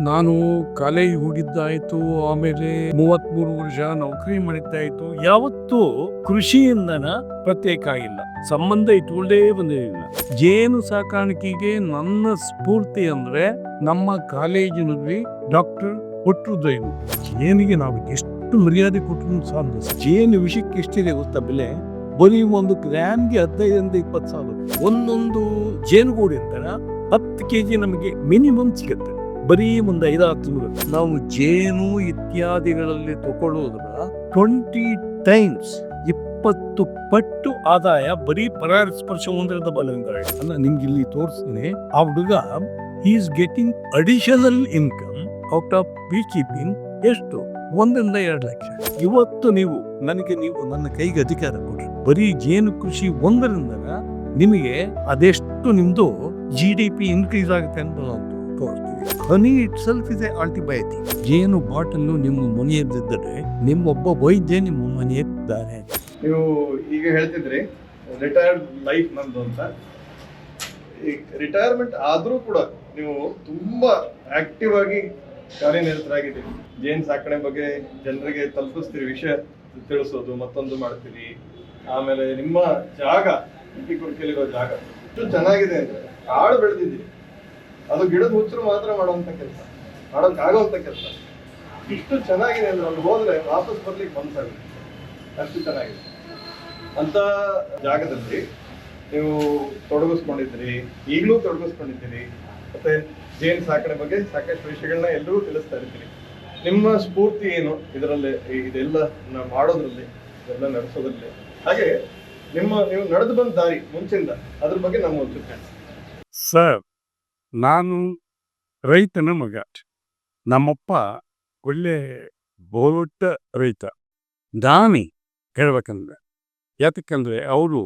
ನಾನು ಕಾಲೇಜ್ ಹೋಗಿದ್ದಾಯ್ತು ಆಮೇಲೆ ಮೂವತ್ಮೂರು ವರ್ಷ ನೌಕರಿ ಮಾಡಿದ್ದಾಯ್ತು. ಯಾವತ್ತೂ ಕೃಷಿಯಿಂದನ ಪ್ರತ್ಯೇಕ ಆಗಿಲ್ಲ. ಸಂಬಂಧ ಇಟ್ಕೊಂಡೇ ಬಂದಿರಲಿಲ್ಲ ಜೇನು ಸಾಕಾಣಿಕೆಗೆ ನನ್ನ ಸ್ಫೂರ್ತಿ ಅಂದ್ರೆ ನಮ್ಮ ಕಾಲೇಜಿನಲ್ಲಿ ಡಾಕ್ಟರ್ ದೈನು ಜೇನಿಗೆ ನಾವು ಎಷ್ಟು ಮರ್ಯಾದೆ ಕೊಟ್ಟರು ಸಾಧ್ಯ ಜೇನು ವಿಷಯಕ್ಕೆ ಎಷ್ಟಿದೆ ಗೊತ್ತಾ ಬೆಲೆ? ಬರೀ ಒಂದು ಗ್ರಾಮ್ಗೆ ಹದಿನೈದರಿಂದ ಇಪ್ಪತ್ತು ಸಾವಿರ. ಒಂದೊಂದು ಜೇನುಗೂಡಿಂದ ಹತ್ತು ಕೆ ಜಿ ನಮಗೆ ಮಿನಿಮಮ್ ಸಿಗುತ್ತೆ. ಬರೀ ಮುಂದೆ ತಿಂಗಳು ನಾವು ಜೇನು ಇತ್ಯಾದಿಗಳಲ್ಲಿ ತಗೊಳ್ಳೋದ್ರ ಟ್ವೆಂಟಿ ಟೈಮ್ಸ್ ಇಪ್ಪತ್ತು ಪಟ್ಟು ಆದಾಯ ಬರೀ ಪರಾಗಸ್ಪರ್ಶ ಹೊಂದಿರದ ಬಲಂಗಾಳಿ ಅಲ್ಲ ನಿಮ್ಗೆ ಇಲ್ಲಿ ತೋರಿಸ್ತೀನಿ. ಆ ಹುಡುಗ is getting additional income out of bee keeping ಎಷ್ಟು? ಒಂದರಿಂದ ಎರಡು ಲಕ್ಷ. ಇವತ್ತು ನೀವು ನನಗೆ ನೀವು ನನ್ನ ಕೈಗೆ ಅಧಿಕಾರ ಕೊಡ್ರಿ. ಬರೀ ಜೇನು ಕೃಷಿ ಒಂದರಿಂದ ನಿಮಗೆ ಅದೆಷ್ಟು ನಿಮ್ದು ಜಿ ಡಿ ಪಿ ಇನ್ಕ್ರೀಸ್ ಆಗುತ್ತೆ ಅಂತ honey itself is a antibiotic ಜೇನು ಬಾಟಲ್ ನಿಮ್ಮ ಮನೆಯಲ್ಲಿದ್ದರೆ ನಿಮ್ಮೊಬ್ಬ ವೈದ್ಯ ನಿಮ್ಮ ಮನೆಯಲ್ಲಿದ್ದಾರೆ. ನೀವು ಈಗ ಹೇಳ್ತಿದ್ರಿ ರಿಟೈರ್ಡ್ ಲೈಫ್ ನಂದು ಅಂತ. ಈ ರಿಟೈರ್ಮೆಂಟ್ ಆದರೂ ಕೂಡ ನೀವು ತುಂಬಾ ಆಕ್ಟಿವ್ ಆಗಿ ಕಾರ್ಯನಿರತರಾಗಿದ್ದೀರಿ. ಜೇನು ಸಾಕಣೆ ಬಗ್ಗೆ ಜನರಿಗೆ ತಲುಪಿಸ್ತೀರಿ ವಿಷಯ ತಿಳಿಸೋದು ಮತ್ತೊಂದು ಮಾಡ್ತೀರಿ. ಆಮೇಲೆ ನಿಮ್ಮ ಜಾಗ ಕುರ್ಕೆಲಿರೋ ಜಾಗ ಎಷ್ಟು ಚೆನ್ನಾಗಿದೆ ಅಂದ್ರೆ ಕಾಡು ಬೆಳೆದಿದ್ದೀರಿ. ಅದು ಗಿಡದ ಹುಚ್ಚರು ಮಾತ್ರ ಮಾಡುವಂತ ಕೆಲಸ. ಮಾಡೋಕ್ಕಾಗುವಂತ ಕೆಲಸ. ಇಷ್ಟು ಚೆನ್ನಾಗಿದೆ ಅಂದ್ರೆ ಅಲ್ಲಿ ಹೋದ್ರೆ ವಾಪಸ್ ಬರ್ಲಿಕ್ಕೆ ಬಂದಾಗುತ್ತೆ ಅಷ್ಟು ಚೆನ್ನಾಗಿದೆ. ಅಂತ ಜಾಗದಲ್ಲಿ ನೀವು ತೊಡಗಿಸ್ಕೊಂಡಿದ್ದೀರಿ, ಈಗಲೂ ತೊಡಗಿಸ್ಕೊಂಡಿದ್ದೀರಿ. ಮತ್ತೆ ಜೇನು ಸಾಕಣೆ ಬಗ್ಗೆ ಸಾಕಷ್ಟು ವಿಷಯಗಳನ್ನ ಎಲ್ಲರೂ ತಿಳಿಸ್ತಾ ಇರ್ತೀರಿ ನಿಮ್ಮ ಸ್ಫೂರ್ತಿ ಏನು ಇದರಲ್ಲಿ ಇದೆಲ್ಲ ಮಾಡೋದ್ರಲ್ಲಿ, ಇದೆಲ್ಲ ನಡೆಸೋದ್ರಲ್ಲಿ? ಹಾಗೆ ನಿಮ್ಮ, ನೀವು ನಡೆದು ಬಂದ ದಾರಿ ಮುಂಚಿಂದ, ಅದ್ರ ಬಗ್ಗೆ ನಮ್ಮ ಒಂಚೂರು ಸರ್ ನಾನು ರೈತನ ಮಗ. ನಮ್ಮಪ್ಪ ಒಳ್ಳೆ ಬೋರುಟ್ಟ ರೈತ. ದಾನಿ ಹೇಳ್ಬೇಕಂದ್ರೆ. ಯಾತಕ್ಕಂದ್ರೆ ಅವರು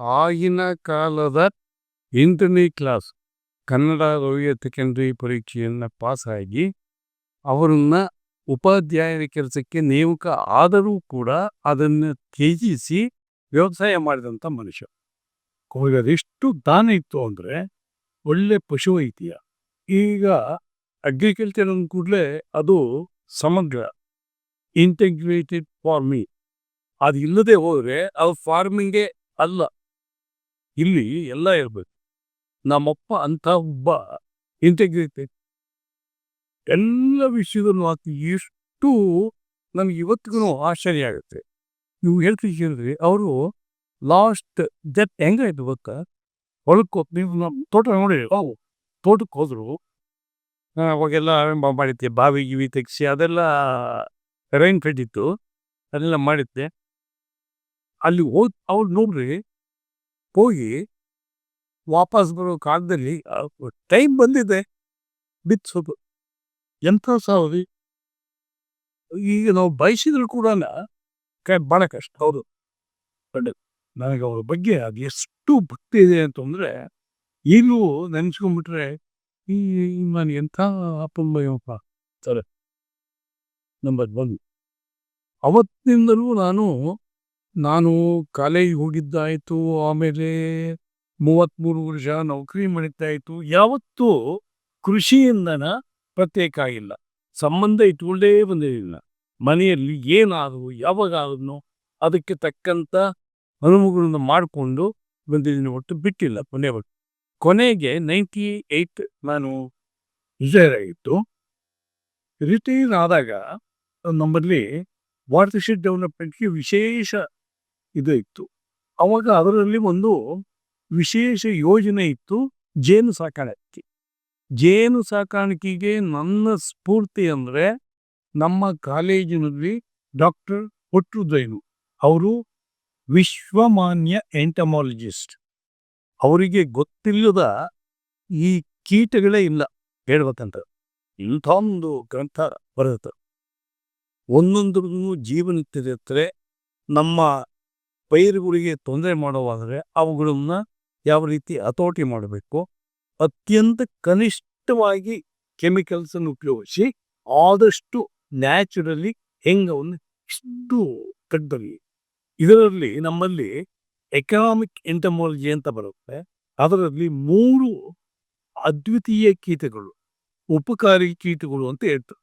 ಆಗಿನ ಕಾಲದ ಎಂಟನೇ ಕ್ಲಾಸ್ ಕನ್ನಡ ರವಿಯ ಸೆಕೆಂಡ್ರಿ ಪರೀಕ್ಷೆಯನ್ನು ಪಾಸಾಗಿ ಅವರನ್ನ ಉಪಾಧ್ಯಾಯರ ಕೆಲಸಕ್ಕೆ ನೇಮಕ ಆದರೂ ಕೂಡ ಅದನ್ನು ತ್ಯಜಿಸಿ ವ್ಯವಸಾಯ ಮಾಡಿದಂಥ ಮನುಷ್ಯ. ಅದೆಷ್ಟು ದಾನ ಇತ್ತು ಅಂದರೆ ಒಳ್ಳೆ ಪಶು ಈಗ ಅಗ್ರಿಕಲ್ಚರ್ ಅಂದ ಕೂಡಲೇ ಅದು ಸಮಗ್ರ ಇಂಟಿಗ್ರೇಟೆಡ್ ಫಾರ್ಮಿಂಗ್ ಅದು ಇಲ್ಲದೆ ಹೋದರೆ ಅದು ಫಾರ್ಮಿಂಗೇ ಅಲ್ಲ. ಇಲ್ಲಿ ಎಲ್ಲ ಇರಬೇಕು. ನಮ್ಮಪ್ಪ ಅಂತ ಒಬ್ಬ ಇಂಟಿಗ್ರೇಟೆಡ್ ಎಲ್ಲ ವಿಷಯದಲ್ಲೂ ಆತ ಎಷ್ಟು ನನಗೆ ಇವತ್ತಿಗೂ ಆಶ್ಚರ್ಯ ಆಗುತ್ತೆ. ನೀವು ಹೇಳ್ತೀವಿ ಕೇಳಿದ್ರಿ ಅವರು ಲಾಸ್ಟ್ ಡೆತ್ ಹೆಂಗಾಯ್ತು ಗೊತ್ತಾ? ಹೊಲಕ್ಕೆ ನೀವು ನಮ್ಮ ತೋಟ ನೋಡಿ ಅವು ತೋಟಕ್ಕೆ ಹೋದ್ರು. ಅವಾಗೆಲ್ಲ ಮಾಡಿದ್ದೆ, ಬಾವಿ ಗಿವಿ ತೆಗ್ಸಿ, ಅದೆಲ್ಲ ರೈನ್ ಫೆಡ್ ಇತ್ತು, ಅದೆಲ್ಲ ಮಾಡಿದ್ದೆ. ಅಲ್ಲಿ ಹೋದ್, ಅವ್ರು ನೋಡ್ರಿ, ಹೋಗಿ ವಾಪಸ್ ಬರೋ ಕಾಲದಲ್ಲಿ ಟೈಮ್ ಬಂದಿದೆ ಬಿತ್ಸೋದು ಎಂಥ ಸಾವಿ ಈಗ ನಾವು ಬಯಸಿದ್ರು ಕೂಡ ಕೈ ಭಾಳ ಕಷ್ಟ, ಹೌದು. ನನಗೆ ಅವ್ರ ಬಗ್ಗೆ ಅದು ಎಷ್ಟು ಭಕ್ತಿ ಇದೆ ಅಂತಂದ್ರೆ ಈಗಲೂ ನೆನೆಸ್ಕೊಂಡ್ಬಿಟ್ರೆ ಈ ನಾನು ಎಂಥ ಅಪ್ಪಂಬಯ್ಯಪ್ಪ ಸರಿ. ನಂಬರ್ ಒನ್ ಅವತ್ತಿನಿಂದಲೂ ನಾನು ನಾನು ಕಾಲೇಜ್ ಹೋಗಿದ್ದಾಯ್ತು, ಆಮೇಲೆ ಮೂವತ್ತ್ಮೂರು ವರ್ಷ ನೌಕರಿ ಮಾಡಿದ್ದಾಯ್ತು, ಯಾವತ್ತೂ ಕೃಷಿಯಿಂದನ ಪ್ರತ್ಯೇಕ ಆಗಿಲ್ಲ. ಸಂಬಂಧ ಇಟ್ಕೊಂಡೇ ಬಂದಿರಲಿಲ್ಲ. ಮನೆಯಲ್ಲಿ ಏನಾದರೂ ಯಾವಾಗಾದ್ರೂ ಅದಕ್ಕೆ ತಕ್ಕಂಥ ಅನುಭವಗಳನ್ನು ಮಾಡಿಕೊಂಡು ಬಂದಿದ್ದೀನಿ ಒಟ್ಟು ಬಿಟ್ಟಿಲ್ಲ ಕೊನೆವರೆಗೂ ಕೊನೆಗೆ ನೈಂಟಿ ಏಯ್ಟ್ ನಾನು ಆಗಿತ್ತು ರಿಟೈರ್ ಆದಾಗ ನಮ್ಮಲ್ಲಿ ವಾಟರ್ಶೆಡ್ ಡೆವಲಪ್ಮೆಂಟ್ಗೆ ವಿಶೇಷ ಇದು ಇತ್ತು. ಅವಾಗ ಅದರಲ್ಲಿ ಒಂದು ವಿಶೇಷ ಯೋಜನೆ ಇತ್ತು, ಜೇನು ಸಾಕಾಣಿಕೆ. ಜೇನು ಸಾಕಾಣಿಕೆಗೆ ನನ್ನ ಸ್ಫೂರ್ತಿ ಅಂದರೆ ನಮ್ಮ ಕಾಲೇಜಿನಲ್ಲಿ ಡಾಕ್ಟರ್ ಕೊಟ್ಟರುದೈನು ಅವರು ವಿಶ್ವಮಾನ್ಯ ಎಂಟಮಾಲಜಿಸ್ಟ್. ಅವರಿಗೆ ಗೊತ್ತಿಲ್ಲದ ಈ ಕೀಟಗಳೇ ಇಲ್ಲ ಹೇಳ್ಬೇಕಂತ. ಇಂಥ ಒಂದು ಗ್ರಂಥ ಬರುತ್ತೆ ಜೀವನ ಜೀವನತ್ತಿರುತ್ತೆ ನಮ್ಮ ಪೈರುಗಳಿಗೆ ತೊಂದರೆ ಮಾಡುವಾದರೆ ಅವುಗಳನ್ನು ಯಾವ ರೀತಿ ಹತೋಟಿ ಮಾಡಬೇಕು, ಅತ್ಯಂತ ಕನಿಷ್ಠವಾಗಿ ಕೆಮಿಕಲ್ಸನ್ನು ಉಪಯೋಗಿಸಿ ಆದಷ್ಟು ನ್ಯಾಚುರಲಿ ಹೆಂಗವನ್ನು ಇಷ್ಟು ಕಡ್ಡಲ್ಲಿ ಇದರಲ್ಲಿ ನಮ್ಮಲ್ಲಿ ಎಕನಾಮಿಕ್ ಎಂಟಮಾಲಜಿ ಅಂತ ಬರುತ್ತೆ. ಅದರಲ್ಲಿ ಮೂರು ಅದ್ವಿತೀಯ ಕೀಟಗಳು, ಉಪಕಾರಿ ಕೀಟಗಳು ಅಂತ ಹೇಳ್ತಾರೆ.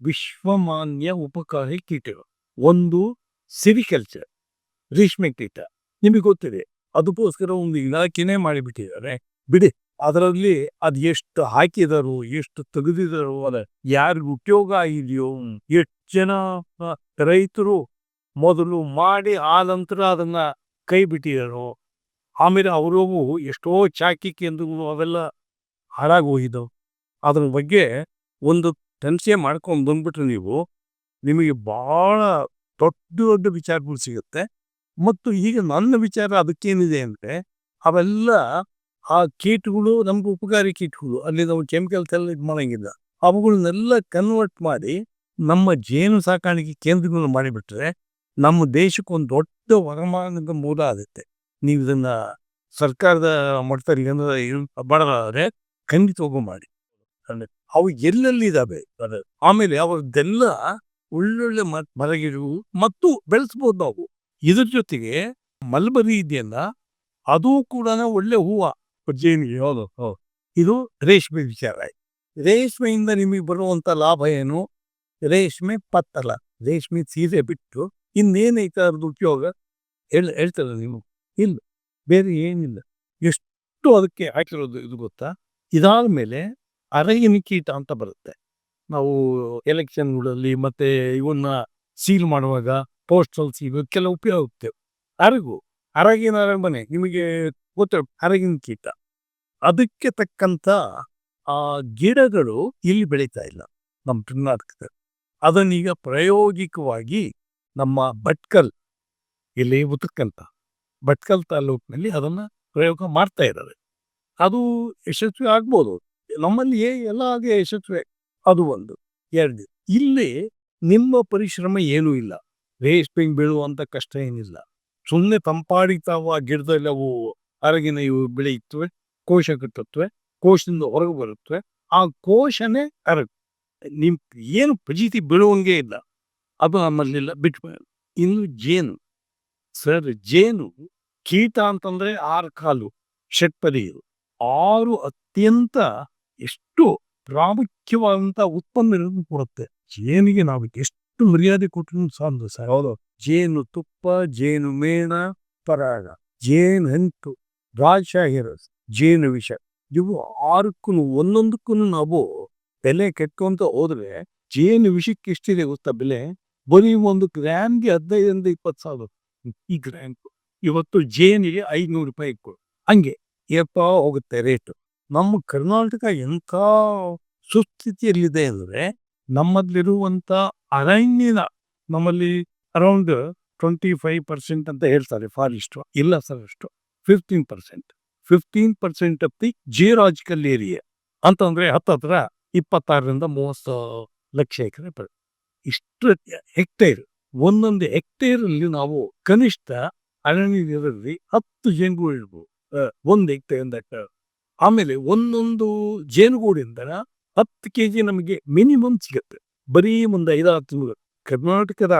ವಿಶ್ವಮಾನ್ಯ ಉಪಕಾರಿ ಕೀಟಗಳು. ಒಂದು ಸಿರಿಕಲ್ಚರ್, ರೇಷ್ಮೆ ಕೀಟ. ನಿಮಗೆ ಗೊತ್ತಿದೆ, ಅದಕ್ಕೋಸ್ಕರ ಒಂದು ಇಲಾಖೆನೇ ಮಾಡಿಬಿಟ್ಟಿದ್ದಾರೆ. ಬಿಡಿ, ಅದರಲ್ಲಿ ಅದು ಎಷ್ಟು ಹಾಕಿದರು, ಎಷ್ಟು ತೆಗೆದಿದರು ಅದ ಯಾರಿಗೂ ಉಪಯೋಗ ಇದೆಯೋ, ಎಷ್ಟು ಜನ ರೈತರು ಮೊದಲು ಮಾಡಿ ಆ ನಂತರ ಅದನ್ನ ಕೈ ಬಿಟ್ಟಿದ್ದಾರೋ. ಆಮೇಲೆ ಅವರು ಎಷ್ಟೋ ಚಾಕಿ ಕೇಂದ್ರಗಳು ಅವೆಲ್ಲ ಹಾಳಾಗಿ ಹೋಗಿದ್ದವು ಅದ್ರ ಬಗ್ಗೆ ಒಂದು ಟೆನ್ಷನ್ ಮಾಡ್ಕೊಂಡು ಬಂದ್ಬಿಟ್ರೆ ನೀವು ನಿಮಗೆ ಭಾಳ ದೊಡ್ಡ ದೊಡ್ಡ ವಿಚಾರಗಳು ಸಿಗುತ್ತೆ. ಮತ್ತು ಈಗ ನನ್ನ ವಿಚಾರ ಅದಕ್ಕೇನಿದೆ ಅಂದರೆ ಅವೆಲ್ಲ ಆ ಕೀಟಗಳು ನಮ್ಗೆ ಉಪಕಾರಿ ಕೀಟಗಳು. ಅಲ್ಲಿ ನಾವು ಕೆಮಿಕಲ್ಸ್ ಎಲ್ಲ ಇದು ಮಾಡಂಗಿಲ್ಲ. ಅವುಗಳನ್ನೆಲ್ಲ ಕನ್ವರ್ಟ್ ಮಾಡಿ ನಮ್ಮ ಜೇನು ಸಾಕಾಣಿಕೆ ಕೇಂದ್ರಗಳನ್ನ ಮಾಡಿಬಿಟ್ರೆ ನಮ್ಮ ದೇಶಕ್ಕೊಂದು ದೊಡ್ಡ ವರಮಾನದ ಮೂಲ ಆಗುತ್ತೆ. ನೀವು ಇದನ್ನ ಸರ್ಕಾರದ ಮಟ್ಟದಲ್ಲಿ ಏನಾದ್ರೂ ಮಾಡೋದಾದ್ರೆ ಖಂಡಿತವಾಗೂ ಮಾಡಿ. ಅಂದ್ರೆ ಅವು ಎಲ್ಲೆಲ್ಲಿ ಇದಾವೆ. ಆಮೇಲೆ ಅವರದ್ದೆಲ್ಲ ಒಳ್ಳೊಳ್ಳೆ ಮರಗಿರು ಮತ್ತು ಬೆಳೆಸ್ಬೋದು ನಾವು. ಇದ್ರ ಜೊತೆಗೆ ಮಲ್ಬರಿ ಇದೆಯಲ್ಲ ಅದು ಕೂಡ ಒಳ್ಳೆ ಹೂವು. ಜೇನಿಗೆ ಹೌದು ಹೌದು. ಇದು ರೇಷ್ಮೆ ವಿಚಾರ. ರೇಷ್ಮೆಯಿಂದ ನಿಮಗೆ ಬರುವಂತ ಲಾಭ ಏನು? ರೇಷ್ಮೆ ಪತ್ತಲ. ರೇಷ್ಮೆ ಸೀರೆ ಬಿಟ್ಟು ಇನ್ನೇನೈತೆ ಅದ್ರದ್ದು ಉಪಯೋಗ? ಹೇಳ್ ಹೇಳ್ತಾರ ನೀವು. ಇಲ್ಲ, ಬೇರೆ ಏನಿಲ್ಲ. ಎಷ್ಟು ಅದಕ್ಕೆ ಹಾಕಿರೋದು ಇದು ಗೊತ್ತಾ? ಇದಾದ ಮೇಲೆ ಅರಗಿನ ಕೀಟ ಅಂತ ಬರುತ್ತೆ. ನಾವು ಎಲೆಕ್ಷನ್ಗಳಲ್ಲಿ ಮತ್ತೆ ಇವನ್ನ ಸೀಲ್ ಮಾಡುವಾಗ ಪೋಸ್ಟಲ್ ಸೀಲ್ ಕೆಲವು ಉಪಯೋಗಿಸ್ತೇವೆ ಅರಗು, ಅರಗಿನ ಅರಮನೆ, ನಿಮಗೆ ಗೊತ್ತ? ಅರಗಿನ ಕೀಟ. ಅದಕ್ಕೆ ತಕ್ಕಂತ ಆ ಗಿಡಗಳು ಇಲ್ಲಿ ಬೆಳೀತಾ ಇಲ್ಲ ನಮ್ಮ ಕರ್ನಾಟಕದಲ್ಲಿ. ಅದನ್ನೀಗ ಪ್ರಾಯೋಗಿಕವಾಗಿ ನಮ್ಮ ಭಟ್ಕಲ್, ಇಲ್ಲಿ ಉತ್ತಕ್ಕಂತ ಭಟ್ಕಲ್ ತಾಲೂಕಿನಲ್ಲಿ ಅದನ್ನ ಪ್ರಯೋಗ ಮಾಡ್ತಾ ಇದ್ದಾರೆ. ಅದು ಯಶಸ್ವಿ ಆಗ್ಬೋದು. ನಮ್ಮಲ್ಲಿ ಎಲ್ಲ ಹಾಗೆ ಯಶಸ್ವಿ, ಅದು ಒಂದು. ಎರಡು, ಇಲ್ಲಿ ನಿಮ್ಮ ಪರಿಶ್ರಮ ಏನೂ ಇಲ್ಲ. ರೇಷ್ಮೆ ಬೀಳುವಂಥ ಕಷ್ಟ ಏನಿಲ್ಲ. ಸುಮ್ಮನೆ ತಂಪಾಡಿತಾವ ಗಿಡದಲ್ಲಿ ಅವು ಅರಗಿನ ಇವು ಬೆಳೆಯುತ್ತವೆ ಕೋಶ ಕಟ್ಟುತ್ತವೆ ಕೋಶದಿಂದ ಹೊರಗೆ ಬರುತ್ತವೆ. ಆ ಕೋಶನೇ ಅರಗು. ನಿಮ್, ಏನು ಪ್ರಜೀತಿ ಬೀಳುವಂಗೆ ಇಲ್ಲ. ಅದು ನಮ್ಮಲ್ಲಿಲ್ಲ ಬಿಟ್ಮೇಲೆ. ಇನ್ನು ಜೇನು. ಸರ್, ಜೇನು ಕೀಟ ಅಂತಂದ್ರೆ ಆರು ಕಾಲು ಷಟ್ಪದಿ ಆರು ಅತ್ಯಂತ ಎಷ್ಟು ಪ್ರಾಮುಖ್ಯವಾದಂತ ಉತ್ಪನ್ನಗಳನ್ನು ಕೊಡುತ್ತೆ. ಜೇನಿಗೆ ನಾವು ಎಷ್ಟು ಮರ್ಯಾದೆ ಕೊಟ್ಟರು ಸಾಲದು ಸರ್. ಹೌದು. ಜೇನು ತುಪ್ಪ, ಜೇನು ಮೇಣ, ಪರಾಗ, ಜೇನು ಹೆಂಟು, ರಾಜಶಾಹಿ ರಸ, ಜೇನು ವಿಷ. ಇವು ಆರಕ್ಕೂ ಒಂದೊಂದಕ್ಕೂ ನಾವು ಬೆಲೆ ಕೆಟ್ಕೊಂತ ಹೋದ್ರೆ ಜೇನು ವಿಷಕ್ಕೆ ಎಷ್ಟಿದೆ ಗೊತ್ತಾ ಬೆಲೆ? ಬರೀ ಒಂದು ಗ್ರಾಮ್ಗೆ ಹದಿನೈದರಿಂದ ಇಪ್ಪತ್ತು ಸಾವಿರ ಈ ಗ್ರಾಮ್ ಇವತ್ತು ಜೇನಿಗೆ ಐನೂರು ರೂಪಾಯಿ ಕೊಡು ಹಂಗೆ ಏಪ ಹೋಗುತ್ತೆ ರೇಟು ನಮ್ಮ ಕರ್ನಾಟಕ ಎಂಥ ಸುಸ್ಥಿತಿಯಲ್ಲಿದೆ ಅಂದರೆ ನಮ್ಮಲ್ಲಿರುವಂಥ ಅರಣ್ಯದ ನಮ್ಮಲ್ಲಿ ಅರೌಂಡ್ ಟ್ವೆಂಟಿ ಫೈವ್ ಪರ್ಸೆಂಟ್ ಅಂತ ಹೇಳ್ತಾರೆ ಫಾರೆಸ್ಟ್ ಇಲ್ಲ ಸರ್ ಅಷ್ಟು. Fifteen percent fifteen percent of the geological area ಅಂತಂದ್ರೆ ಹತ್ತತ್ರ ಇಪ್ಪತ್ತಾರರಿಂದ ಮೂವತ್ತು ಲಕ್ಷ ಎಕರೆ ಬರುತ್ತೆ ಇಷ್ಟು ಹೆಕ್ಟೇರ್, ಒಂದೊಂದು ಹೆಕ್ಟೇರ್ ಅಲ್ಲಿ ನಾವು ಕನಿಷ್ಠ ಅರಣ್ಯ ನೀರಲ್ಲಿ ಹತ್ತು ಜೇನುಗೂಡು ಇಡ್ಬೋದು. ಒಂದು ಹೆಕ್ಟೇರ್ ಅಂತ ಆಮೇಲೆ ಒಂದೊಂದು ಜೇನುಗೂಡಿಂದ ಹತ್ತು ಕೆ ಜಿ ನಮಗೆ ಮಿನಿಮಮ್ ಸಿಗುತ್ತೆ. ಬರೀ ಒಂದು ಐದಾರು ತಿಂಗಳು. ಕರ್ನಾಟಕದ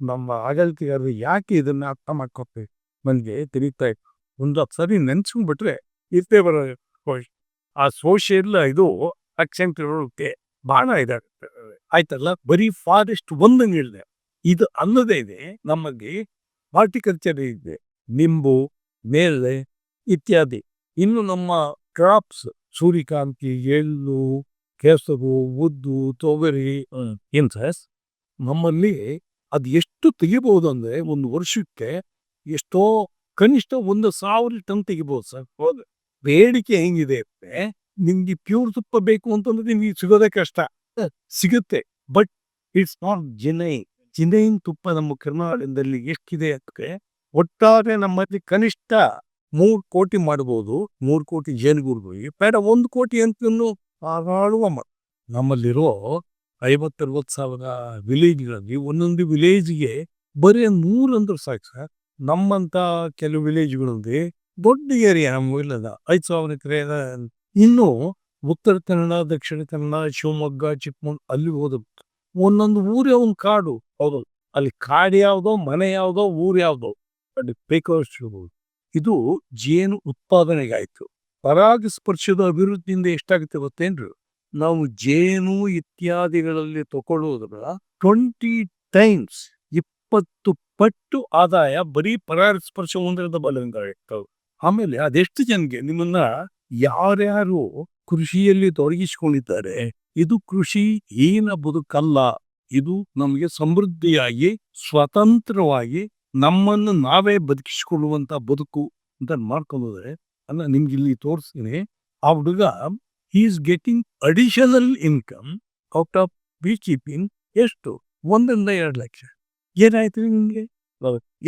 ನಮ್ಮ ಆಡಳಿತಗಾರರು ಯಾಕೆ ಇದನ್ನ ಅರ್ಥ ಮಾಡ್ಕೊತೀವಿ ನನಗೆ ತಿಳಿತಾ ಇತ್ತು ಒಂದು ಸರಿ ನೆನ್ಸ್ಕೊಂಡ್ಬಿಟ್ರೆ ಇರ್ತೇ ಬರೋ ಆ ಸೋಷಿಯಲ್ ಇದು ಇರೋಕ್ಕೆ ಬಹಳ ಇದಾಗುತ್ತೆ. ಆಯ್ತಲ್ಲ? ಬರೀ ಫಾರೆಸ್ಟ್ ಒಂದು ಹೇಳಿದೆ ಇದು ಅನ್ನೋದೇ ಇದೆ. ನಮಗೆ ಹಾರ್ಟಿಕಲ್ಚರ್ ಇದೆ. ನಿಂಬು, ನೇರಳೆ ಇತ್ಯಾದಿ. ಇನ್ನು ನಮ್ಮ ಕ್ರಾಪ್ಸ್ ಸೂರ್ಯಕಾಂತಿ, ಎಳ್ಳು, ಕೆಸರು, ಉದ್ದು, ತೊಗರಿ ಇನ್ಸಸ್ ನಮ್ಮಲ್ಲಿ ಅದು ಎಷ್ಟು ತೆಗಿಬಹುದು ಅಂದ್ರೆ ಒಂದು ವರ್ಷಕ್ಕೆ ಎಷ್ಟೋ ಕನಿಷ್ಠ ಒಂದು ಸಾವಿರ ಟನ್ ತೆಗಿಬಹುದು ಸರ್. ಬೇಡಿಕೆ ಹೆಂಗಿದೆ ನಿಮ್ಗೆ ಪ್ಯೂರ್ ತುಪ್ಪ ಬೇಕು ಅಂತಂದ್ರೆ ನಿಮ್ಗೆ ಸಿಗೋದೇ ಕಷ್ಟ. ಸಿಗುತ್ತೆ. ಬಟ್ ಇಟ್ಸ್ ನಾಟ್ ಜಿನೈ ಜಿನೈನ್ ತುಪ್ಪ ನಮ್ಮ ಕರ್ನಾಟಕದಲ್ಲಿ ಎಷ್ಟಿದೆ ಅಂದ್ರೆ ಒಟ್ಟಾರೆ ನಮ್ಮಲ್ಲಿ ಕನಿಷ್ಠ ಮೂರ್ ಕೋಟಿ ಮಾಡಬಹುದು ಮೂರ್ ಕೋಟಿ ಜೇನುಗೂಡುಗಳಿಗೆ ಬೇಡ ಒಂದು ಕೋಟಿ ಅಂತೂ ಆಗಾಡುವ ನಮ್ಮಲ್ಲಿರೋ ಐವತ್ತರವತ್ತು ಸಾವಿರ ವಿಲೇಜ್ಗಳಲ್ಲಿ ಒಂದೊಂದು ವಿಲೇಜ್ಗೆ ಬರೀ ನೂರು ಅಂದ್ರೆ ಸಾಕು ಸರ್. ನಮ್ಮಂತ ಕೆಲವು ವಿಲೇಜ್ಗಳಲ್ಲಿ ದೊಡ್ಡ ಏರಿಯಾ ನಮ್ಮ ಇಲ್ಲದ ಐದು ಸಾವಿರ ಎಕರೆ, ಇನ್ನು ಉತ್ತರ ಕನ್ನಡ, ದಕ್ಷಿಣ ಕನ್ನಡ, ಶಿವಮೊಗ್ಗ ಚಿಕ್ಕಮಂಗ್ ಅಲ್ಲಿ ಹೋದ ಒಂದೊಂದು ಊರೇ ಒಂದು ಕಾಡು? ಹೌದು. ಅಲ್ಲಿ ಕಾಡು ಯಾವುದೋ, ಮನೆ ಯಾವುದೋ, ಊರು ಯಾವುದೋ. ಅಲ್ಲಿ ಬೇಕಾದಷ್ಟು. ಇದು ಜೇನು ಉತ್ಪಾದನೆಗಾಯ್ತು. ಪರಾಗಸ್ಪರ್ಶದ ಅಭಿವೃದ್ಧಿಯಿಂದ ಎಷ್ಟಾಗುತ್ತೆ ಗೊತ್ತೇನ್ರಿ? ನಾವು ಜೇನು ಇತ್ಯಾದಿಗಳಲ್ಲಿ ತಗೊಳ್ಳೋದ್ರ ಟ್ವೆಂಟಿ ಟೈಮ್ಸ್ ಇಪ್ಪತ್ತು ಪಟ್ಟು ಆದಾಯ ಬರೀ ಪರಾಗಸ್ಪರ್ಶ ಹೊಂದಿರದ ಬಲದಿಂದ ಇರ್ತವೆ ಆಮೇಲೆ ಅದೆಷ್ಟು ಜನಕ್ಕೆ? ನಿಮ್ಮನ್ನ ಯಾರ್ಯಾರು ಕೃಷಿಯಲ್ಲಿ ತೊಡಗಿಸಿಕೊಂಡಿದ್ದಾರೆ. ಇದು ಕೃಷಿ ಏನ ಬದುಕಲ್ಲ ಇದು ನಮಗೆ ಸಮೃದ್ಧಿಯಾಗಿ, ಸ್ವತಂತ್ರವಾಗಿ ನಮ್ಮನ್ನು ನಾವೇ ಬದುಕಿಸಿಕೊಳ್ಳುವಂತ ಬದುಕು ಅಂತ ಮಾಡ್ಕೊಂಡ್ರೆ ಅಲ್ಲ ನಿಮ್ಗೆ ಇಲ್ಲಿ ತೋರಿಸ್ತೀನಿ. ಆ ಹುಡುಗ is getting additional income out of bee keeping ಎಷ್ಟು? ಒಂದರಿಂದ ಎರಡು ಲಕ್ಷ. ಏನಾಯ್ತು ನಿಮಗೆ?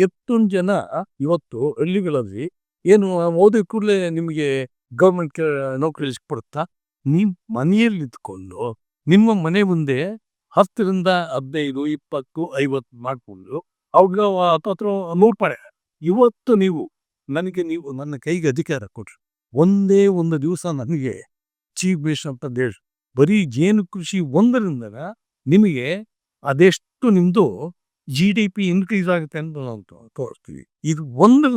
ಎಷ್ಟೊಂದು ಜನ ಇವತ್ತು ಹಳ್ಳಿಗಳಲ್ಲಿ ಏನು ಓದಿದ ಕೂಡಲೇ ನಿಮಗೆ ಗೌರ್ಮೆಂಟ್ ನೌಕರಿ ಸಿಕ್ಬಿಡುತ್ತಾ ನೀವು ಮನೆಯಲ್ಲಿ ಇದ್ಕೊಂಡು ನಿಮ್ಮ ಮನೆ ಮುಂದೆ ಹತ್ತರಿಂದ ಹದಿನೈದು, ಇಪ್ಪತ್ತು, ಐವತ್ತು ಮಾಡಿಕೊಂಡು ಅವಾಗ ನೂರು ರೂಪಾಯಿ ಇವತ್ತು ನೀವು, ನನಗೆ ನೀವು, ನನ್ನ ಕೈಗೆ ಅಧಿಕಾರ ಕೊಡ್ರಿ. ಒಂದೇ ಒಂದು ದಿವಸ ನನಗೆ ಚೀಫ್ ಮಿನಿಸ್ಟರ್ ಅಂತ ದೇಶ, ಬರೀ ಜೇನು ಕೃಷಿ ಒಂದರಿಂದ ನಿಮಗೆ ಅದೆಷ್ಟು ನಿಮ್ದು ಜಿ ಡಿ ಪಿ ಇನ್ಕ್ರೀಸ್ ಆಗುತ್ತೆ ಅಂತ ನಾವು ತೋರಿಸ್ತೀವಿ ಇದು ಒಂದು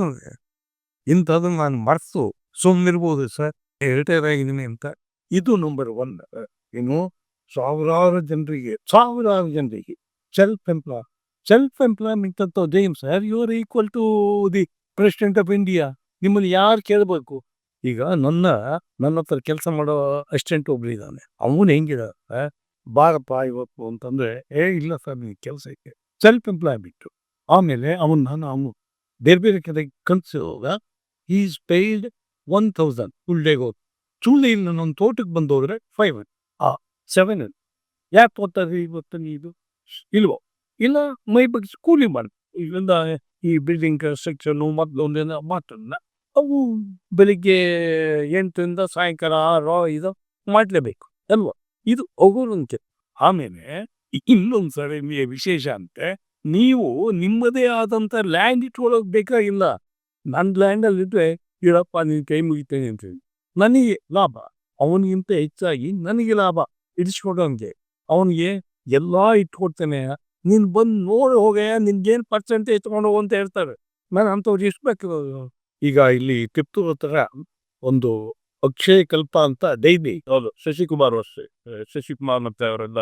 ಇಂಥದನ್ನ ನಾನು ಮರೆತು ಸುಮ್ಮನಿರ್ಬೋದು ಸರ್. ರಿಟೈರ್ ಆಗಿದ್ದೀನಿ ಅಂತ. ಇದು ನಂಬರ್ ಒನ್ ಏನು? ಸಾವಿರಾರು ಜನರಿಗೆ ಸಾವಿರಾರು ಜನರಿಗೆ ಸೆಲ್ಫ್ ಎಂಪ್ಲಾಯ್ ಸೆಲ್ಫ್ ಎಂಪ್ಲಾಯ್ಮೆಂಟ್ ಅಂತ ಜೈಮ್ sir you are equal to the president of India ನಿಮ್ಮಲ್ಲಿ ಯಾರು ಕೇಳಬೇಕು? ಈಗ ನನ್ನ ನನ್ನ ಹತ್ರ ಕೆಲಸ ಮಾಡೋ ಅಸಿಸ್ಟೆಂಟ್ ಒಬ್ರು ಇದ್ದಾನೆ ಅವನು ಹೆಂಗಿದ ಬಾರಪ್ಪ ಇವತ್ತು ಅಂತಂದ್ರೆ, ಏ, ಇಲ್ಲ ಸರ್ ನಿಮಗೆ ಕೆಲಸ ಇದೆ ಸೆಲ್ಫ್ ಎಂಪ್ಲಾಯ್ಮೆಂಟ್ ಆಮೇಲೆ ಅವನು, ನಾನು, ಅವನು ಬೇರೆ ಬೇರೆ ಕಡೆ ಕನ್ಸಿರುವಾಗ is paid one thousand full ಡೇಗೆ ಹೋಗಿ ಇಲ್ಲ ನನ್ನ ತೋಟಕ್ಕೆ ಬಂದೋದ್ರೆ ಫೈವ್ ಆ ಸೆವೆನ್ ಯಾಕೆ ಓದ್ತಾರೆ ಇವತ್ತು ಇದು ಇಲ್ವೋ? ಇಲ್ಲ, ಮೈ ಬಗ್ಗೆ ಕೂಲಿ ಮಾಡಿ. ಇದರಿಂದ ಈ ಬಿಲ್ಡಿಂಗ್ ಕನ್ಸ್ಟ್ರಕ್ಷನು ಮೊದಲು ಮಾತನ್ನ ಅವು ಬೆಳಿಗ್ಗೆ ಎಂಟರಿಂದ ಸಾಯಂಕಾಲ ಆರು ಇದು ಮಾಡಲೇಬೇಕು, ಅಲ್ವಾ? ಇದು ಒಗೋರಂತೆ. ಆಮೇಲೆ ಇನ್ನೊಂದು ವಿ- ವಿಶೇಷ ಅಂತೆ, ನೀವು ನಿಮ್ಮದೇ ಆದಂಥ ಲ್ಯಾಂಡ್ ಇಟ್ಕೊಳ್ಳೋಕೆ ಬೇಕಾಗಿಲ್ಲ. ನನ್ನ ಲ್ಯಾಂಡಲ್ಲಿ ಇದ್ರೆ ನಿನ್ ಕೈ ಮುಗಿತೇನೆ ಅಂತ ಹೇಳಿ. ನನಗೆ ಲಾಭ. ಅವನಿಗಿಂತ ಹೆಚ್ಚಾಗಿ ನನಗೆ ಲಾಭ. ಇಡಿಸ್ಕೊಡೋಂಗೆ. ಅವನಿಗೆ ಎಲ್ಲಾ ಇಟ್ಕೊಡ್ತೇನೆ ನೀನ್ ಬಂದು ನೋಡಿ ಹೋಗಯ್ಯ. ನಿನ್ಗೇನು ಪರ್ಸೆಂಟೇಜ್ ತಗೊಂಡು ಹೋಗು ಅಂತ ಹೇಳ್ತಾರೆ. ನಾನು ಅಂತವ್ರು ಎಷ್ಟು ಬೇಕು. ಈಗ ಇಲ್ಲಿ ಕಿತ್ತೂರು ಹತ್ರ ಒಂದು ಅಕ್ಷಯ ಕಲ್ಪ ಅಂತ ಡೈಲಿ ಹೌದು. ಶಶಿಕುಮಾರ್ ವರ್ಷ ಶಶಿಕುಮಾರ್ ಮತ್ತೆ ಅವರೆಲ್ಲ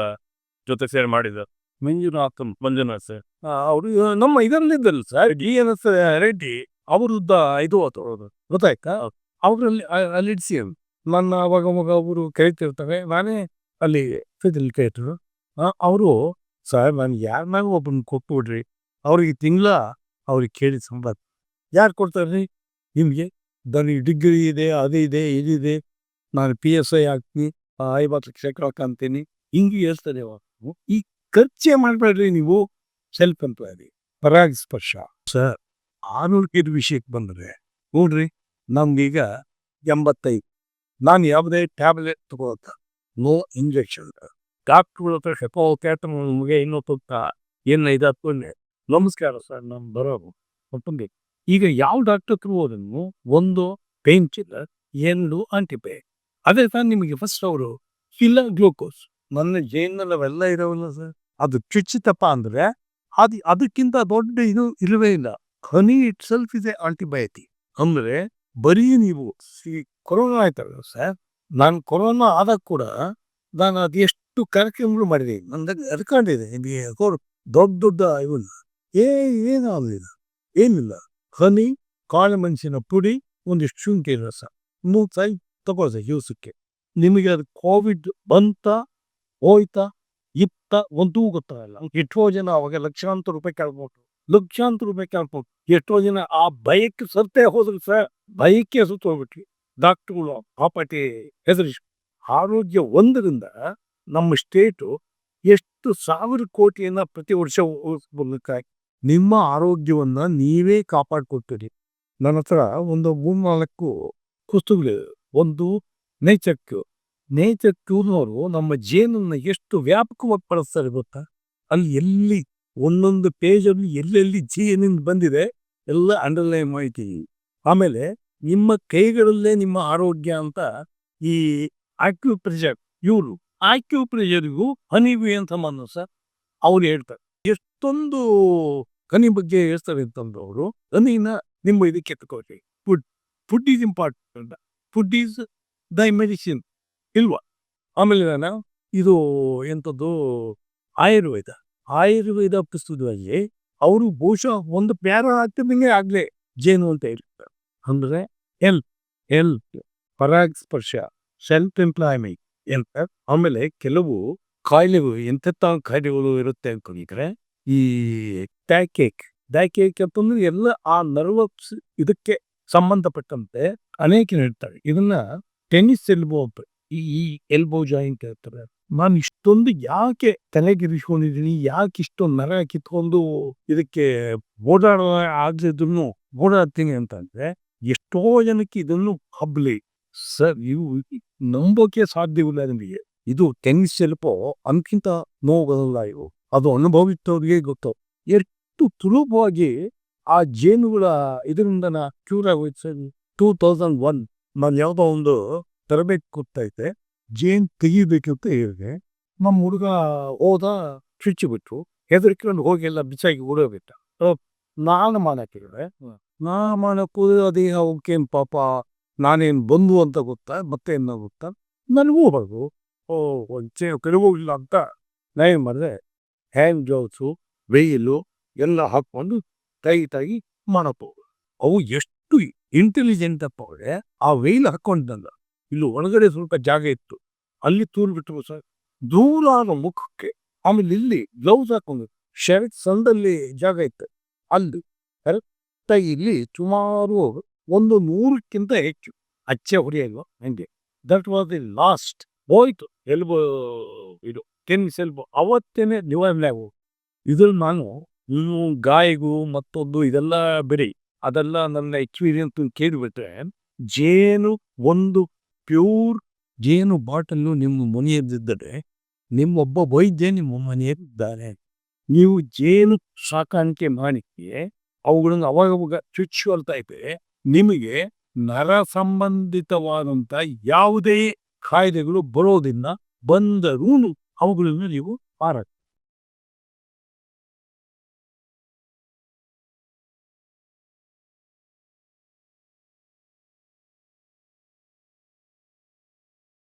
ಜೊತೆ ಸೇರಿ ಮಾಡಿದ ಮಂಜುನಾಥ್. ಮಂಜುನಾಥ್ ಸರ್. ಅವರು ನಮ್ಮ ಇದರಲ್ಲಿದ್ದಲ್ಲ sir D N S Reddy. ಅವರದ್ದ ಇದು ಅವರು ಗೊತ್ತಾಯ್ತಾ? ಅವರಲ್ಲಿ ಅಲ್ಲಿ ನನ್ನ ಅವಾಗ ಅವಾಗ ಅವರು ಕರಿತಿರ್ತಾರೆ ನಾನೇ ಅಲ್ಲಿ ಫೆಸಿಲಿಟೇಟರು ಅವರು ಸರ್ ನಾನು ಯಾರನ್ನಾಗ ಒಬ್ಬನ ಕೊಟ್ಬಿಡ್ರಿ. ಅವ್ರಿಗೆ ತಿಂಗಳ ಅವ್ರಿಗೆ ಕೇಳಿ ಸಂಬಳ. ಯಾರು ಕೊಡ್ತಾರ್ರಿ? ನಿಮಗೆ ನನಗೆ ಡಿಗ್ರಿ ಇದೆ ಅದು ಇದೆ ಇದಿದೆ. ನಾನು ಪಿ ಎಸ್ ಐ ಹಾಕ್ತೀನಿ. ಐವತ್ತು ಲಕ್ಷ ಅಂತೀನಿ. ಹಿಂಗೆ ಹೇಳ್ತಾರೆ ಈ ಖರ್ಚೆ ಮಾಡಬೇಡ್ರಿ ನೀವು. ಸೆಲ್ಫ್ ಎಂಪ್ಲಾಯ್ ಪರಾಗಸ್ಪರ್ಶ. ಸರ್ ಆರೋಗ್ಯದ ವಿಷಯಕ್ಕೆ ಬಂದರೆ ನೋಡ್ರಿ, ನಮ್ಗೀಗ ಎಂಬತ್ತೈದು. ನಾನು ಯಾವುದೇ ಟ್ಯಾಬ್ಲೆಟ್ ತಗೋತ ನೋ ಇಂಜೆಕ್ಷನ್. ಡಾಕ್ಟ್ರುಗಳ ಹತ್ರ ಕ್ಯಾಟ ನಮಗೆ ಇನ್ನೂ ತುತ್ತ ಏನು ಇದಾತು ನಮಸ್ಕಾರ ಸರ್, ನಾನು ಬರೋರು ಒಟ್ಟೊಂದು ಈಗ ಯಾವ ಡಾಕ್ಟರ್ ಹತ್ರ ಹೋದನು ಒಂದು ಪೇನ್ ಕಿಲ್ಲರ್, ಎರಡು ಆಂಟಿಬಯೋಟಿಕ್. ಅದೇ ಸರ್ ನಿಮಗೆ ಫಸ್ಟ್ ಅವರು ಇಲ್ಲ ಗ್ಲೂಕೋಸ್. ನನ್ನ ಜೈನಲ್ಲಿ ಅವೆಲ್ಲ ಇರೋವಲ್ಲ ಸರ್. ಅದು ಚುಚ್ಚಿತಪ್ಪ ಅಂದರೆ ಅದು ಅದಕ್ಕಿಂತ ದೊಡ್ಡ ಇದು ಇಲ್ಲವೇ ಇಲ್ಲ. Honey itself a antibiotic ಅಂದ್ರೆ ಬರೀ ನೀವು ಈ ಕೊರೋನಾ ಆಯ್ತಲ್ಲ ಸರ್, ನಾನು ಕೊರೋನಾ ಆದಾಗ ಕೂಡ ನಾನು ಅದು ಎಷ್ಟು ಕಾರ್ಯಕ್ರಮಗಳು ಮಾಡಿದೆ. ನನ್ನ ಅರ್ಕೊಂಡಿದೆ ದೊಡ್ಡ ದೊಡ್ಡ ಇವನ್ನ ಏ ಏನಾಗಲಿಲ್ಲ ಏನಿಲ್ಲ. ಹನಿ, ಕಾಳು ಮೆಣಸಿನ ಪುಡಿ, ಒಂದಿಷ್ಟು ಶುಂಠಿ ರಸ. ಮೂರು ಸಾರಿ ತಗೊಳ್ದೆ ಯೂಸಕ್ಕೆ ನಿಮಗೆ ಅದು ಕೋವಿಡ್ ಬಂತ, ಹೋಯ್ತಾ, ಇತ್ತ, ಒಂದೂ ಗೊತ್ತಾಗಲ್ಲ. ಇಟ್ಟೋ ಜನ ಅವಾಗ ಲಕ್ಷಾಂತರ ರೂಪಾಯಿ ಕೇಳ್ಬೋದು ಲಕ್ಷಾಂತರ ರೂಪಾಯಿ ಕ್ಯಾಂಪ್ ಎಷ್ಟೋ ದಿನ ಆ ಭಯಕ್ಕೆ ಸತ್ತೇ ಹೋದ್ರು ಸರ್ ಭಯಕ್ಕೆ ಸುತ್ತ ಹೋಗ್ಬಿಟ್ವಿ. ಡಾಕ್ಟರ್ಗಳು, ಪಾಪಟಿ ಹೆದರಿಸ್ ಆರೋಗ್ಯ ಒಂದರಿಂದ ನಮ್ಮ ಸ್ಟೇಟು ಎಷ್ಟು ಸಾವಿರ ಕೋಟಿಯನ್ನ ಪ್ರತಿ ವರ್ಷ ನಿಮ್ಮ ಆರೋಗ್ಯವನ್ನ ನೀವೇ ಕಾಪಾಡ್ಕೊಳ್ತೀರಿ ನನ್ನ ಹತ್ರ ಒಂದು ಮೂರ್ನಾಲ್ಕು ಪುಸ್ತಕಗಳಿವೆ ಒಂದು ನೇಚರ್ ಕ್ಯೂರ್ ನೇಚರ್ ಕ್ಯೂರ್ನವರು ನಮ್ಮ ಜೇನನ್ನ ಎಷ್ಟು ವ್ಯಾಪಕವಾಗಿ ಬಳಸ್ತಾರೆ ಗೊತ್ತಾ? ಅಲ್ಲಿ ಎಲ್ಲಿ ಒಂದೊಂದು ಪೇಜಲ್ಲಿ ಎಲ್ಲೆಲ್ಲಿ ಜೇನಿಂದ ಬಂದಿದೆ, ಎಲ್ಲ ಅಂಡರ್ಲೈನ್ ಮಾಹಿತಿ. ಆಮೇಲೆ ನಿಮ್ಮ ಕೈಗಳಲ್ಲೇ ನಿಮ್ಮ ಆರೋಗ್ಯ ಅಂತ ಈ ಆಕ್ಯೂ ಪ್ರೆಷರ್ ಇವರು ಆಕ್ಯೂ ಪ್ರೆಷರ್ಗೂ ಹನಿಗೂ ಅಂತ ಮನು ಸರ್. ಅವ್ರು ಹೇಳ್ತಾರೆ. ಎಷ್ಟೊಂದು ಹನಿ ಬಗ್ಗೆ ಹೇಳ್ತಾರೆ ಅಂತಂದ್ರೆ ಅವರು, ಹನಿನ ನಿಮ್ಮ ಇದಕ್ಕೆ ತಗೋರಿ food food is important food is the medicine ಇಲ್ವಾ? ಆಮೇಲೆ ನಾನು, ಇದು ಎಂಥದ್ದು, ಆಯುರ್ವೇದ. ಆಯುರ್ವೇದ ಪುಸ್ತಕದಲ್ಲಿ ಅವರು ಬಹುಶಃ ಒಂದು ಪ್ಯಾರ ಹಾಕ್ತಿದ್ದಂಗೆ ಆಗ್ಲೇ ಜೇನು ಅಂತ ಇರ್ತಾರೆ ಅಂದ್ರೆ ಹೆಲ್ತ್ ಹೆಲ್ತ್ ಪರಾಗಸ್ಪರ್ಶ ಸೆಲ್ಫ್ ಎಂಪ್ಲಾಯ್ಮೆಂಟ್ ಎಂತ. ಆಮೇಲೆ ಕೆಲವು ಕಾಯಿಲೆಗಳು, ಎಂತೆಂಥ ಕಾಯಿಲೆಗಳು ಇರುತ್ತೆ ಅನ್ಕೊಂಡಿದ್ರೆ ಈ ಟ್ಯಾಕೇಕ್ ಡ್ಯಾಕೇಕ್ ಅಂತಂದ್ರೆ ಎಲ್ಲ ಆ ನರ್ವಸ್ ಇದಕ್ಕೆ ಸಂಬಂಧಪಟ್ಟಂತೆ ಅನೇಕ ಹೇಳ್ತಾರೆ. ಇದನ್ನ ಟೆನ್ನಿಸ್ ಎಲ್ಬೋ ಈ ಎಲ್ಬೋ ಜಾಯಿಂಟ್ ಹೇಳ್ತಾರೆ. ನಾನು ಇಷ್ಟೊಂದು ಯಾಕೆ ತಲೆಗಿರಿಸ್ಕೊಂಡಿದ್ದೀನಿ ಯಾಕೆ ಇಷ್ಟೊಂದು ನರ ಕಿತ್ಕೊಂಡು ಇದಕ್ಕೆ ಓಡಾಡೋ ಆಗದಿದ್ರು ಓಡಾಡ್ತೀನಿ ಅಂತಂದ್ರೆ, ಎಷ್ಟೋ ಜನಕ್ಕೆ ಇದನ್ನು ಹಬ್ಲಿ. ಸರ್, ಇವು ನಂಬೋಕೆ ಸಾಧ್ಯವಿಲ್ಲ ನಿಮಗೆ. ಇದು ಟೆನ್ನಿಸ್ ಎಲ್ಬೋ ಅಂಕಿಂತ ನೋವುಗಳಲ್ಲ ಇವು. ಅದು ಅನುಭವಿಸಿದವ್ರಿಗೆ ಗೊತ್ತು. ಎಷ್ಟು ಸುಲಭವಾಗಿ ಆ ಜೇನುಗಳ ಇದರಿಂದ ನಾ ಕ್ಯೂರ್ ಆಗೋಯ್ತು ಸರ್. ಟೂ ತೌಸಂಡ್ ಒನ್ ನಾನು ಯಾವುದೋ ಒಂದು ತರಬೇತಿ ಕೊಡ್ತಾ ಇದ್ದೆ. ಜೇನ್ ತೆಗಿಬೇಕಂತ ಹೇಳಿದೆ ನಮ್ಮ ಹುಡುಗ ಹೋದ ಚುಚ್ಚಿಬಿಟ್ರು ಹೆದರ್ಕೊಂಡು ಹೋಗಿ ಎಲ್ಲ ಬಿಸಾಗಿ ಓಡೋಬಿಟ್ಟ ನಾನು ಹೇಳಿದೆ ನಾ ಮಾಡಕ್ಕೂ ಅದೇ ಅವಕ್ಕೇನು ಪಾಪ, ನಾನೇನು ಬಂದು ಅಂತ ಗೊತ್ತಾ ಮತ್ತೆ ಏನೋ ಗೊತ್ತಾ ನನಗೂ ಬರ್ದು, ಓ, ಒಂಚೆ ಕೆಲವು ಇಲ್ಲ ಅಂತ ನಾ ಮಾಡಿದೆ. ಹ್ಯಾಂಡ್ ಗ್ಲೌಸು ವೆಯಿಲು ಎಲ್ಲ ಹಾಕ್ಕೊಂಡು ಟೈಟಾಗಿ ಮಾಡಪ್ಪ ಅವು ಎಷ್ಟು ಇಂಟೆಲಿಜೆಂಟ್ ಅಪ್ಪ ಅವ್ರೆ ಆ ವೆಯ್ಲ್ ಹಾಕೊಂಡಲ್ಲ ಇಲ್ಲಿ ಒಳಗಡೆ ಸ್ವಲ್ಪ ಜಾಗ ಇತ್ತು. ಅಲ್ಲಿ ತೂಲ್ ಬಿಟ್ಟು ಸರ್. ದೂರಾದ ಮುಖಕ್ಕೆ ಆಮೇಲೆ ಇಲ್ಲಿ ಗ್ಲೌಸ್ ಹಾಕೊಂಡು ಶರ್ಟ್ ಸಂದಲ್ಲಿ ಜಾಗ ಇತ್ತು. ಅಲ್ಲಿ ಕರೆಕ್ಟಾಗಿ ಇಲ್ಲಿ ಸುಮಾರು ಒಂದು ನೂರಕ್ಕಿಂತ ಹೆಚ್ಚು ಅಚ್ಚೆ ಹೊಡೆಯಲ್ವ ಹಂಗೆ. ದಟ್ ವಾಸ್ ದಿ ಲಾಸ್ಟ್ ಹೋಯ್ತು ಎಲ್ಬೋ ಇದು ಟೆನ್ನಿಸ್ ಎಲ್ಬೋ ಅವತ್ತೇನೆ ನಿವಾರಣೆ ಆಗು ಇದ್ರಲ್ಲಿ ನಾನು ಇನ್ನು ಗಾಯಗೂ ಮತ್ತೊಂದು ಇದೆಲ್ಲ ಬಿಡಿ. ಅದೆಲ್ಲ ನನ್ನ ಎಕ್ಸ್ಪೀರಿಯನ್ಸ್ ಕೇಳಿಬಿಟ್ರೆ ಜೇನು ಒಂದು ಪ್ಯೂರ್ ಜೇನು ಬಾಟಲು ನಿಮ್ಮ ಮನೆಯಲ್ಲಿದ್ದರೆ ನಿಮ್ಮೊಬ್ಬ ವೈದ್ಯ ನಿಮ್ಮ ಮನೆಯಲ್ಲಿದ್ದಾನೆ. ನೀವು ಜೇನು ಸಾಕಾಣಿಕೆ ಮಾಡಿಕ್ಕೆ ಅವುಗಳನ್ನು ಅವಾಗವಾಗ ಚುಚ್ಚುವಲ್ತಾ ಇದ್ರೆ ನಿಮಗೆ ನರ ಸಂಬಂಧಿತವಾದಂಥ ಯಾವುದೇ ಕಾಯಿಲೆಗಳು ಬರೋದಿಲ್ಲ. ಬಂದರೂ ಅವುಗಳನ್ನು ನೀವು ಮಾರಾಟ